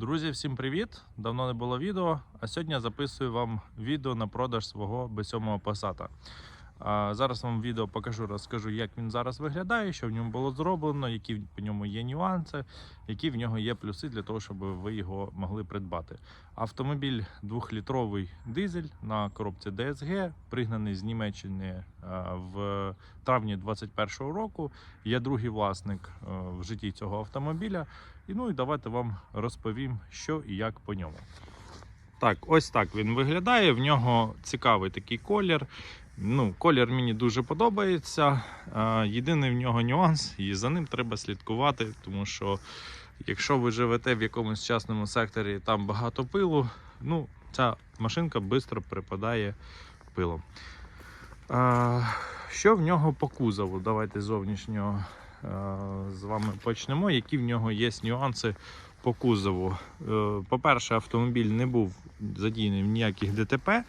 Друзі, всім привіт! Давно не було відео, а сьогодні я записую вам відео на продаж свого B7 Passat. Зараз вам відео покажу, розкажу, як він зараз виглядає, що в ньому було зроблено, які по ньому є нюанси, які в нього є плюси для того, щоб ви його могли придбати. Автомобіль 2-літровий дизель на коробці DSG, пригнаний з Німеччини в травні 2021 року. Я другий власник е, в житті цього автомобіля. І ну і давайте вам розповім, що і як по ньому. Так, ось так він виглядає. В нього цікавий такий колір. Ну, колір мені дуже подобається. Єдиний в нього нюанс, і за ним треба слідкувати, тому що якщо ви живете в якомусь частному секторі, там багато пилу, ну, ця машинка швидко припадає пилом. Що в нього по кузову? Давайте зовнішнього з вами почнемо. Які в нього є нюанси по кузову? Е, По-перше, автомобіль не був задіяний в ніяких ДТП.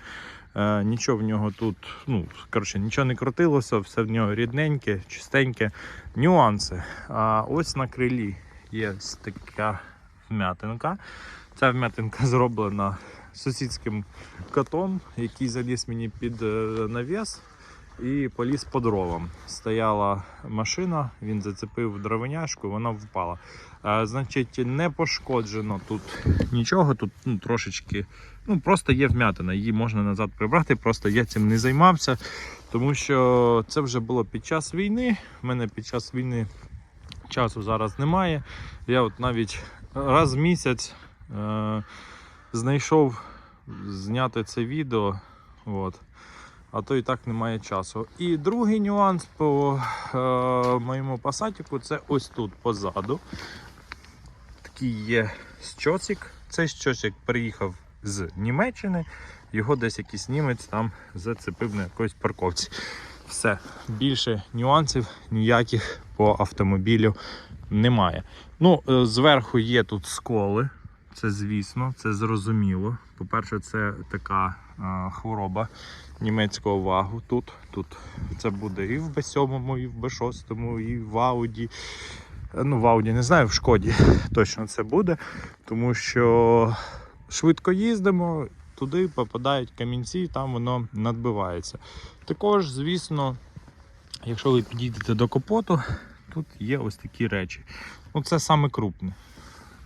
Е, Нічого в нього тут, ну, коротше, нічого не крутилося, все в нього рідненьке, чистеньке. Нюанси. А ось на крилі є така вмятинка. Ця вмятинка зроблена сусідським котом, який заліз мені під е, навіс і поліз по дровам. Стояла машина, він зацепив дровиняшку, вона впала. А, значить, не пошкоджено тут нічого, тут ну, трошечки, ну просто є вмятина, її можна назад прибрати, просто я цим не займався, тому що це вже було під час війни. У мене під час війни часу зараз немає. Я от навіть раз в місяць е, знайшов зняти це відео. От а то і так немає часу. І другий нюанс по е, моєму пасатіку це ось тут позаду. Такий є щосик. Цей щосик приїхав з Німеччини. Його десь якийсь німець там зацепив на якоїсь парковці. Все, більше нюансів ніяких по автомобілю немає. Ну, е, зверху є тут сколи. Це звісно, це зрозуміло. По-перше, це така е, хвороба німецького вагу. Тут, тут це буде і в B7, і в B6, і в. Е, Ну, в Audi не знаю, в шкоді точно це буде, тому що швидко їздимо, туди попадають камінці, там воно надбивається. Також, звісно, якщо ви підійдете до капоту, тут є ось такі речі. Ну, це саме крупне.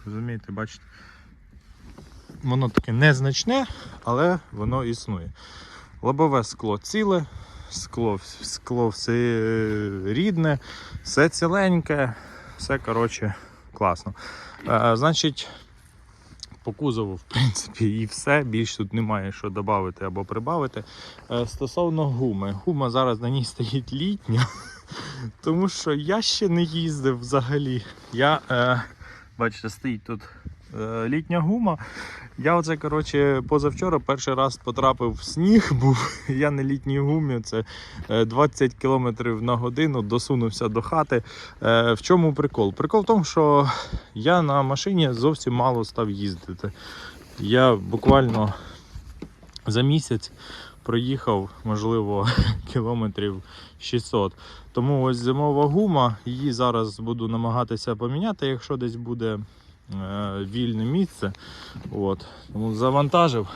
Розумієте, бачите? Воно таке незначне, але воно існує. Лобове скло ціле, скло, скло все рідне, все ціленьке, все коротше класно. Е, значить, по кузову, в принципі, і все. Більш тут немає що додати або прибавити. Е, стосовно гуми. Гума зараз на ній стоїть літня, тому що я ще не їздив взагалі. Я, е, бачите, стоїть тут літня гума. Я оце, коротше, позавчора перший раз потрапив в сніг, був я на літній гумі, це е, 20 км на годину, досунувся до хати. Е, В чому прикол? Прикол в тому, що я на машині зовсім мало став їздити. Я буквально за місяць проїхав, можливо, кілометрів 600. Тому ось зимова гума, її зараз буду намагатися поміняти, якщо десь буде е, вільне місце. От. Тому завантажив,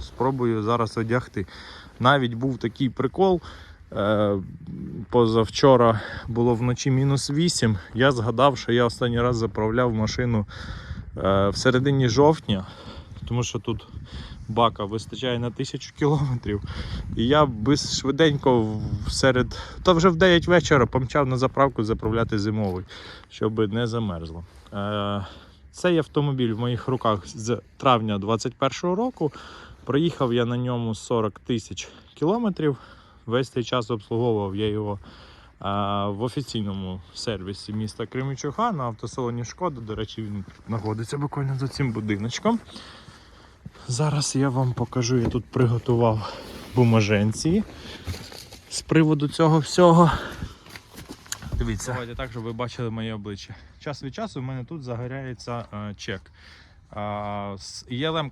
спробую зараз одягти. Навіть був такий прикол. Е, позавчора було вночі мінус 8. Я згадав, що я останній раз заправляв машину е, в середині жовтня, тому що тут бака вистачає на тисячу кілометрів. І я без швиденько серед, та вже в 9 вечора помчав на заправку заправляти зимовий, щоб не замерзло. Цей автомобіль в моїх руках з травня 2021 року. Проїхав я на ньому 40 тисяч кілометрів. Весь цей час обслуговував я його а, в офіційному сервісі міста Кременчуга на автосалоні Шкода. До речі, він знаходиться буквально за цим будиночком. Зараз я вам покажу, я тут приготував бумаженці з приводу цього всього. Дивіться. Давайте так, щоб ви бачили моє обличчя. Час від часу в мене тут загоряється е, чек. А,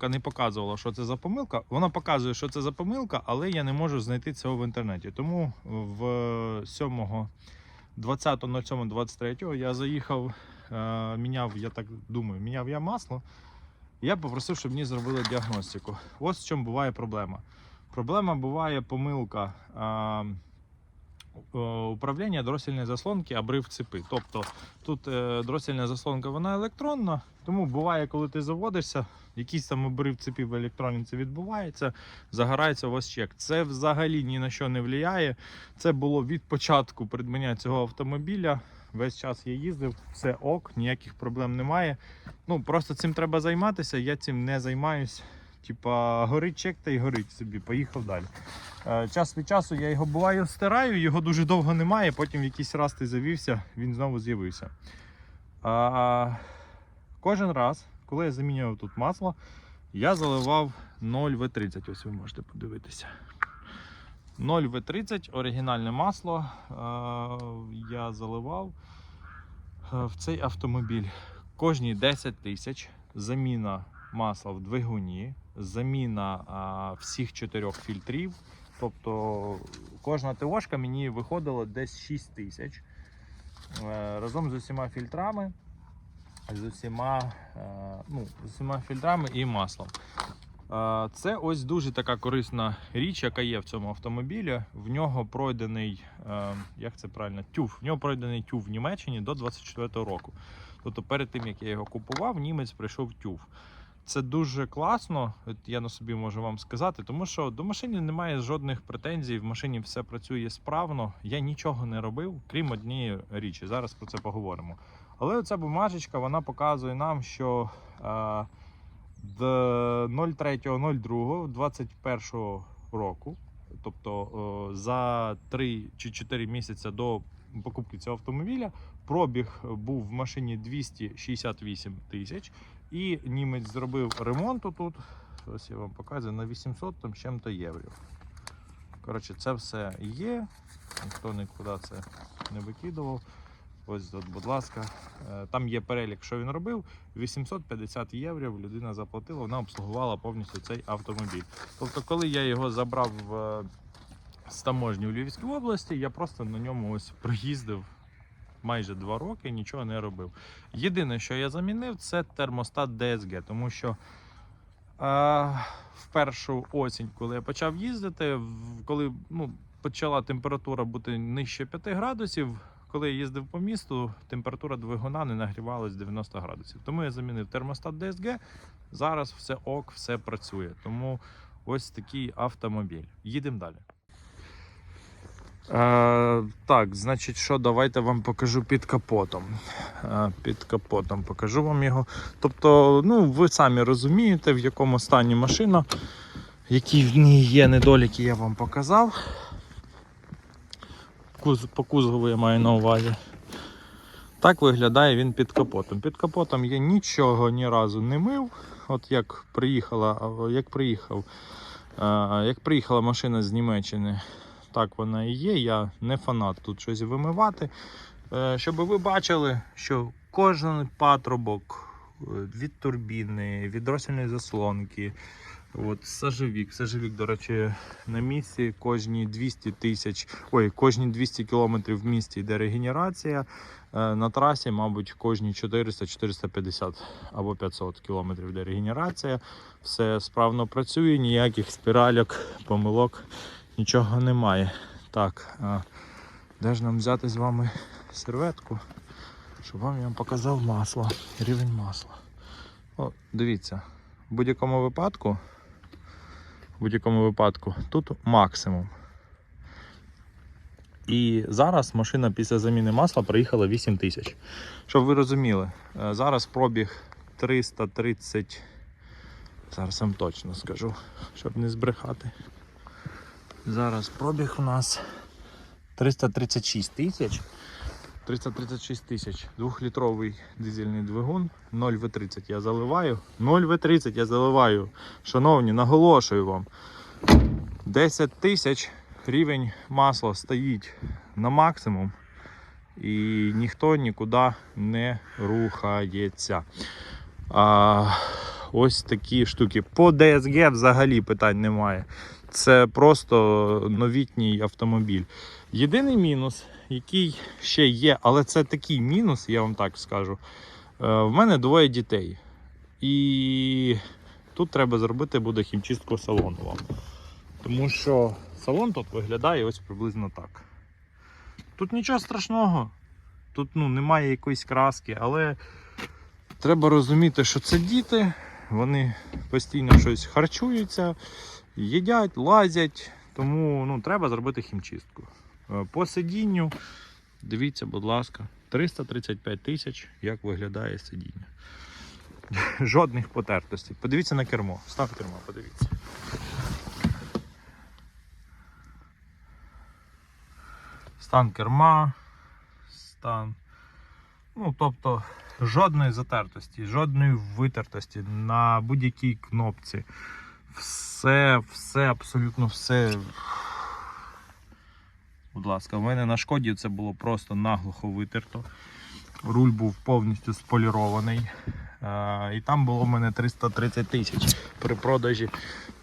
не показувала, що це за помилка. Вона показує, що це за помилка, але я не можу знайти цього в інтернеті. Тому в 7 20.07.23 я заїхав, е, міняв, я так думаю, міняв я масло. Я попросив, щоб мені зробили діагностику. Ось в чому буває проблема. Проблема буває помилка е, управління дросільної заслонки, обрив цепи. Тобто тут е, дросільна заслонка вона електронна, тому буває, коли ти заводишся, якийсь там обрив цепі в електроніці відбувається, загорається у вас чек. Це взагалі ні на що не впливає. Це було від початку придбання цього автомобіля. Весь час я їздив, все ок, ніяких проблем немає. Ну просто цим треба займатися. Я цим не займаюсь. Типа, горить чек та й горить собі, поїхав далі. Е, час від часу я його буваю стираю, його дуже довго немає, потім в якийсь раз ти завівся, він знову з'явився. А, кожен раз, коли я замінював тут масло, я заливав 0В30. Ось ви можете подивитися. 0В30 оригінальне масло е, я заливав е, в цей автомобіль. Кожні 10 тисяч заміна масла в двигуні, заміна а, всіх чотирьох фільтрів. Тобто кожна ТОшка мені виходила десь 6 тисяч. Е, Разом з усіма фільтрами, з усіма, е, ну, з усіма фільтрами і маслом. Е, Це ось дуже така корисна річ, яка є в цьому автомобілі. В нього пройдений, як це правильно, тюф. В нього пройдений тюф в Німеччині до 24-го року. Тобто перед тим, як я його купував, німець прийшов тюф. Це дуже класно, я на собі можу вам сказати, тому що до машини немає жодних претензій, в машині все працює справно. Я нічого не робив, крім однієї річі. Зараз про це поговоримо. Але оця бумажечка вона показує нам, що е, до 03.02.21 року, тобто е, за 3 чи 4 місяці до покупки цього автомобіля, пробіг був в машині 268 тисяч. І німець зробив ремонт тут. Ось я вам показую на 800 там чим-то євро. Коротше, це все є. Ніхто нікуди це не викидував. Ось тут, будь ласка. Е, Там є перелік, що він робив. 850 євро людина заплатила, вона обслугувала повністю цей автомобіль. Тобто, коли я його забрав е, з таможні у Львівській області, я просто на ньому ось проїздив майже два роки, нічого не робив. Єдине, що я замінив, це термостат DSG, тому що е, в першу осінь, коли я почав їздити, коли ну, почала температура бути нижче 5 градусів, коли я їздив по місту, температура двигуна не нагрівалась 90 градусів. Тому я замінив термостат DSG. Зараз все ок, все працює. Тому ось такий автомобіль. Їдемо далі. Е, так, значить, що давайте вам покажу під капотом. Е, під капотом покажу вам його. Тобто, ну, ви самі розумієте, в якому стані машина, які в ній є недоліки, я вам показав. По кузову я маю на увазі. Так виглядає він під капотом. Під капотом я нічого ні разу не мив. От як приїхала, як приїхав, е, як приїхала машина з Німеччини, так вона і є. Я не фанат тут щось вимивати. Е, Щоб ви бачили, що кожен патрубок е, від турбіни, від дросільної заслонки, от, сажевік. Сажевік, до речі, на місці кожні 200 тисяч, ой, кожні 200 кілометрів в місті йде регенерація. Е, На трасі, мабуть, кожні 400, 450 або 500 кілометрів йде регенерація. Все справно працює, ніяких спіральок, помилок, нічого немає. Так, а де ж нам взяти з вами серветку, щоб вам я вам показав масло, рівень масла. О, дивіться, в будь-якому випадку, в будь-якому випадку тут максимум. І зараз машина після заміни масла проїхала 8 тисяч. Щоб ви розуміли, е, зараз пробіг 330. Зараз вам точно скажу, щоб не збрехати. Зараз пробіг у нас 336 тисяч. 336 тисяч. Двохлітровий дизельний двигун 0В30 я заливаю. 0В30 я заливаю. Шановні, наголошую вам. 10 тисяч рівень масла стоїть на максимум. І ніхто нікуди не рухається. А, ось такі штуки. По DSG взагалі питань немає. Це просто новітній автомобіль. Єдиний мінус, який ще є, але це такий мінус, я вам так скажу. Е, В мене двоє дітей. І тут треба зробити буде хімчистку салону вам. Тому що салон тут виглядає ось приблизно так. Тут нічого страшного, тут ну, немає якоїсь краски, але треба розуміти, що це діти, вони постійно щось харчуються, їдять, лазять, тому ну, треба зробити хімчистку. Е, По сидінню, дивіться, будь ласка, 335 тисяч, як виглядає сидіння. Жодних потертостей. Подивіться на кермо. Став кермо, подивіться. Стан керма, стан. Ну, тобто, жодної затертості, жодної витертості на будь-якій кнопці. Все, все, абсолютно все. Будь ласка, в мене на шкоді це було просто наглухо витерто. Руль був повністю сполірований. Е, І там було в мене 330 тисяч при продажі.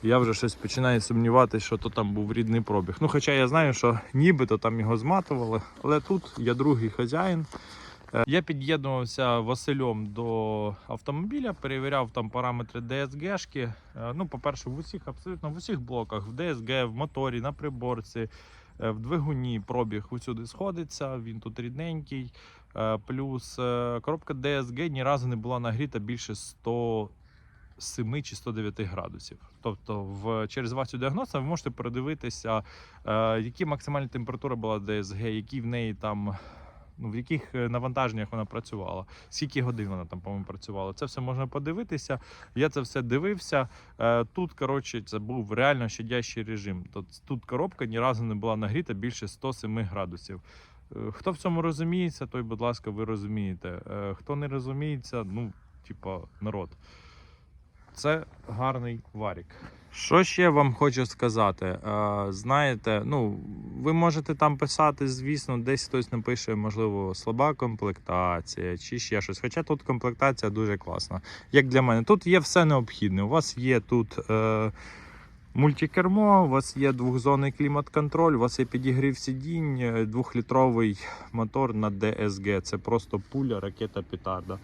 Я вже щось починаю сумніватися, що то там був рідний пробіг. Ну, хоча я знаю, що нібито там його зматували, але тут я другий хазяїн. Е, Я під'єднувався Василем до автомобіля, перевіряв там параметри DSG-шки. Е, Ну, по-перше, в усіх, абсолютно в усіх блоках, в DSG, в моторі, на приборці, е, в двигуні пробіг усюди сходиться, він тут рідненький. Плюс коробка DSG ні разу не була нагріта більше 107 чи 109 градусів. Тобто, в, через вашу діагностику ви можете передивитися, е, які максимальна температура була DSG, які в неї там. Ну, в яких е, навантаженнях вона працювала, скільки годин вона там, по-моєму, працювала. Це все можна подивитися. Я це все дивився. Е, Тут, коротше, це був реально щадящий режим. Тут, коробка ні разу не була нагріта більше 107 градусів. Е, Хто в цьому розуміється, той, будь ласка, ви розумієте. Хто не розуміється, ну, типа, народ. Це гарний варік. Що ще вам хочу сказати? Е, знаєте, ну, ви можете там писати, звісно, десь хтось напише, можливо, слаба комплектація чи ще щось. Хоча тут комплектація дуже класна. Як для мене, тут є все необхідне. У вас є тут. Е, Мультикермо, у вас є двохзонний клімат-контроль, у вас є підігрів сидінь, е, двохлітровий мотор на DSG. Це просто пуля, ракета петарда.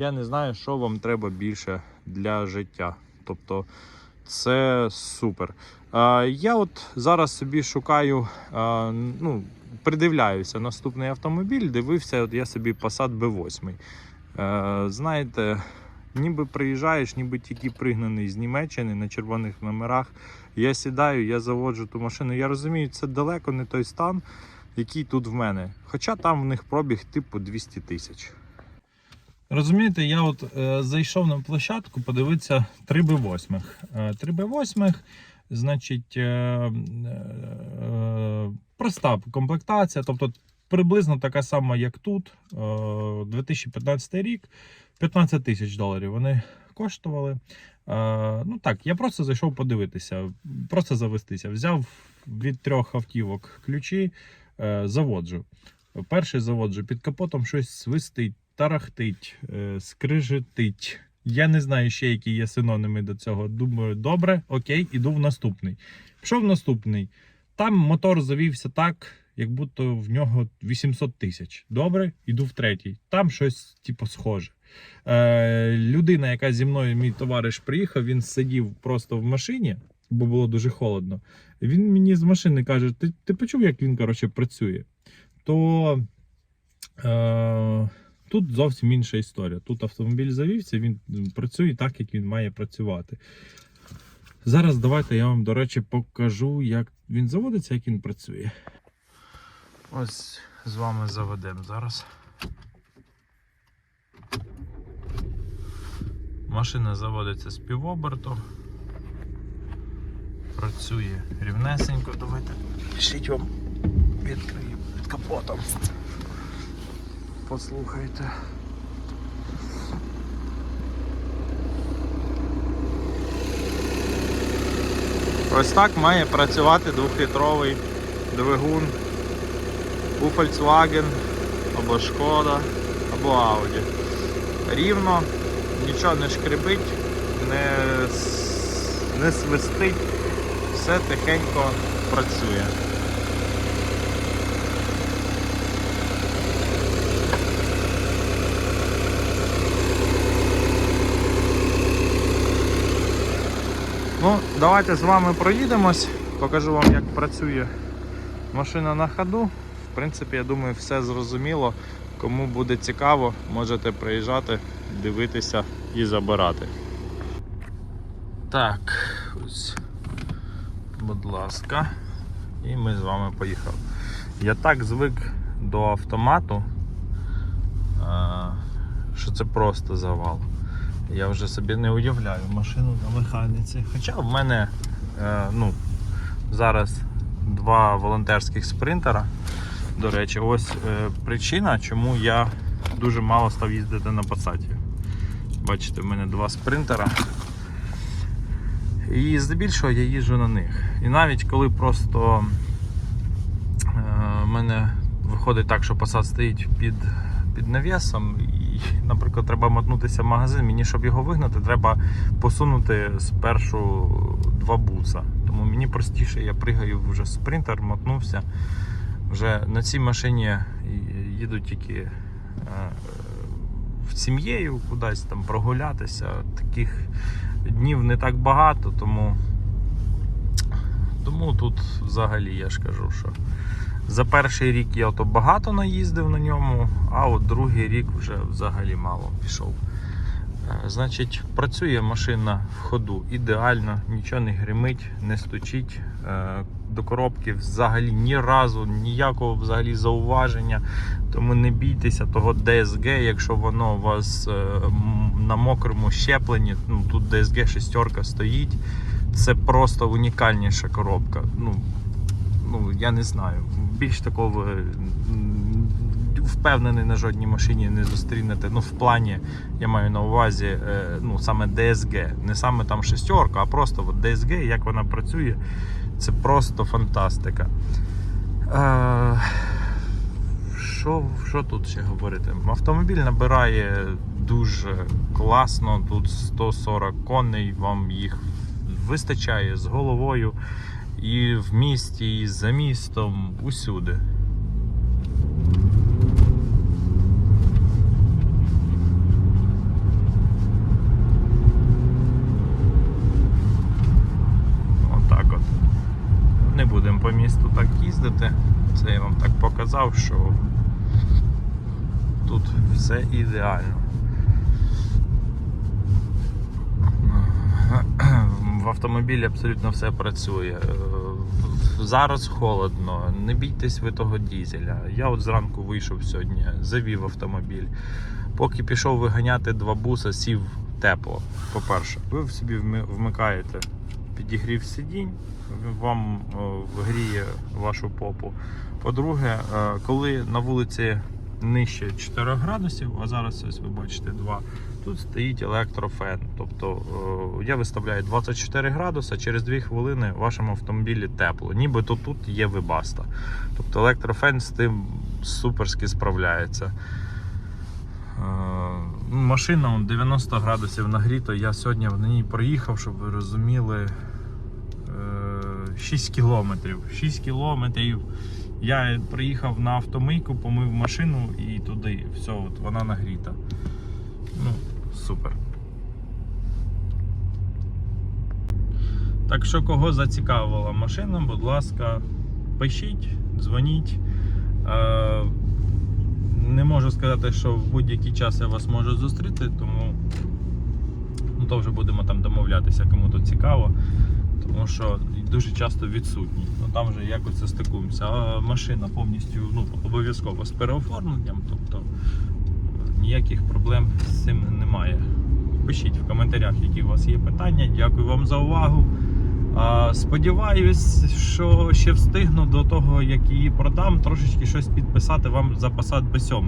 Я не знаю, що вам треба більше для життя. Тобто це супер. А, я от зараз собі шукаю, а, ну, придивляюся наступний автомобіль, дивився, от я собі Passat B8. Е, знаєте, ніби приїжджаєш, ніби тільки пригнаний з Німеччини на червоних номерах. Я сідаю, я заводжу ту машину. Я розумію, це далеко не той стан, який тут в мене. Хоча там в них пробіг типу 200 тисяч. Розумієте, я от е, зайшов на площадку, подивитися 3B8. Е, 3B8, значить, е, е, проста комплектація, тобто приблизно така сама, як тут. Е, 2015 рік, 15 тисяч доларів вони коштували. Е, ну так, я просто зайшов подивитися, просто завестися. Взяв від трьох автівок ключі, е, заводжу. Перший заводжу під капотом щось свистить, тарахтить, е, скрижетить. Я не знаю ще, які є синоніми до цього. Думаю, добре, окей, іду в наступний. Пішов в наступний. Там мотор завівся так, як будто в нього 800 тисяч. Добре, іду в третій. Там щось, типу, схоже. Е, людина, яка зі мною, мій товариш, приїхав, він сидів просто в машині, бо було дуже холодно. Він мені з машини каже: Ти, ти почув, як він коротше, працює? То е, тут зовсім інша історія. Тут автомобіль завівся, він працює так, як він має працювати. Зараз давайте я вам, до речі, покажу, як він заводиться, як він працює. Ось з вами заведемо зараз. Машина заводиться з півоберту. Працює рівнесенько. Давайте пишіть вам відкрию під капотом. Послухайте. Ось так має працювати двохлітровий двигун у Volkswagen або Шкода, або Audi. Рівно, нічого не шкребить, не, не свистить, все тихенько працює. Ну, давайте з вами проїдемось, покажу вам, як працює машина на ходу. В принципі, я думаю, все зрозуміло. Кому буде цікаво, можете приїжджати, дивитися і забирати. Так, ось, будь ласка, і ми з вами поїхали. Я так звик до автомату, що це просто завал. Я вже собі не уявляю машину на механіці. Хоча в мене е, ну, зараз два волонтерських спринтера. До речі, ось е, причина, чому я дуже мало став їздити на пасаті. Бачите, в мене два спринтера. І здебільшого я їжджу на них. І навіть коли просто е, в мене виходить так, що посад стоїть під, під навісом, наприклад, треба мотнутися в магазин, мені, щоб його вигнати, треба посунути спершу два буса. Тому мені простіше, я пригаю вже спринтер, мотнувся. Вже на цій машині їду тільки е, в сім'єю кудись там прогулятися. Таких днів не так багато, тому, тому тут взагалі я ж кажу, що за перший рік я то багато наїздив на ньому, а от другий рік вже взагалі мало пішов. Е, Значить, працює машина в ходу ідеально, нічого не гримить, не стучить. Е, До коробки взагалі ні разу ніякого взагалі зауваження. Тому не бійтеся того DSG, якщо воно у вас е, на мокрому щепленні, ну тут DSG шестерка стоїть. Це просто унікальніша коробка. Ну, ну я не знаю. Більш такого впевнений на жодній машині не зустрінете. Ну, в плані я маю на увазі е, ну, саме DSG. Не саме там шестерка, а просто от DSG, як вона працює, це просто фантастика. Е, що, що тут ще говорити? Автомобіль набирає дуже класно, тут 140 коней, вам їх вистачає з головою і в місті, і за містом, усюди. Отак от. Не будемо по місту так їздити. Це я вам так показав, що тут все ідеально. В автомобілі абсолютно все працює. Е, Зараз холодно, не бійтесь ви того дізеля. Я от зранку вийшов сьогодні, завів автомобіль. Поки пішов виганяти два буса, сів тепло. По-перше, ви собі вмикаєте підігрів сидінь, вам е, гріє вашу попу. По-друге, е, коли на вулиці нижче 4 градусів, а зараз ось ви бачите 2, тут стоїть електрофен. Тобто е, я виставляю 24 градуси, через 2 хвилини в вашому автомобілі тепло. Нібито тут є вибаста. Тобто електрофен з тим суперськи справляється. Е, Машина 90 градусів нагріта. Я сьогодні на ній проїхав, щоб ви розуміли. е, 6 кілометрів. 6 кілометрів. Я приїхав на автомийку, помив машину і туди. Все, от вона нагріта. Ну, супер. Так що, кого зацікавила машина, будь ласка, пишіть, дзвоніть. Е, не можу сказати, що в будь-який час я вас можу зустріти, тому ну, то вже будемо там домовлятися, кому то цікаво. Тому що дуже часто відсутні. Ну там вже якось це стикуємося. А машина повністю ну, обов'язково з переоформленням, тобто ніяких проблем з цим немає. Пишіть в коментарях, які у вас є питання. Дякую вам за увагу. Сподіваюсь, що ще встигну до того, як її продам, трошечки щось підписати вам за Passat B7.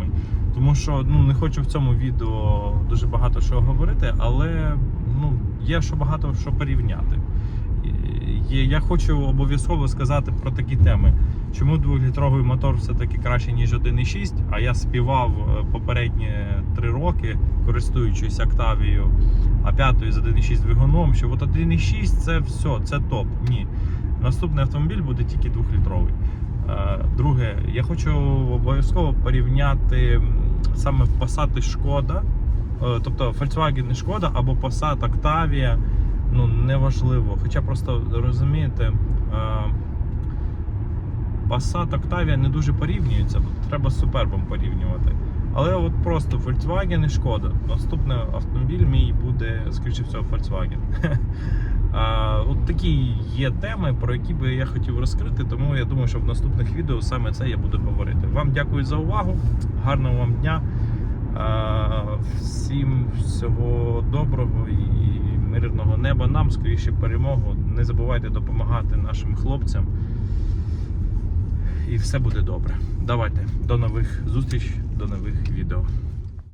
Тому що ну, не хочу в цьому відео дуже багато що говорити, але ну, є що багато що порівняти. Я хочу обов'язково сказати про такі теми. Чому 2-літровий мотор все-таки краще, ніж 1,6, а я співав е, попередні 3 роки, користуючись Октавією, а 5 з 1,6 двигуном, що от 1,6 це все, це топ. Ні. Наступний автомобіль буде тільки 2-літровий. Е, Друге, я хочу обов'язково порівняти саме Passat Шкода, Е, тобто Volkswagen і Шкода або Passat Octavia. ну, неважливо. Хоча просто розумієте, Passat Octavia не дуже порівнюється, тут треба з Superbом порівнювати. Але от просто Volkswagen і Шкода. Наступний автомобіль мій буде, скоріше всього, Volkswagen. А, от такі є теми, про які би я хотів розкрити, тому я думаю, що в наступних відео саме це я буду говорити. Вам дякую за увагу, гарного вам дня. А, Всім всього доброго і мирного неба. Нам скоріше перемогу. Не забувайте допомагати нашим хлопцям. І все буде добре. Давайте до нових зустріч, до нових відео.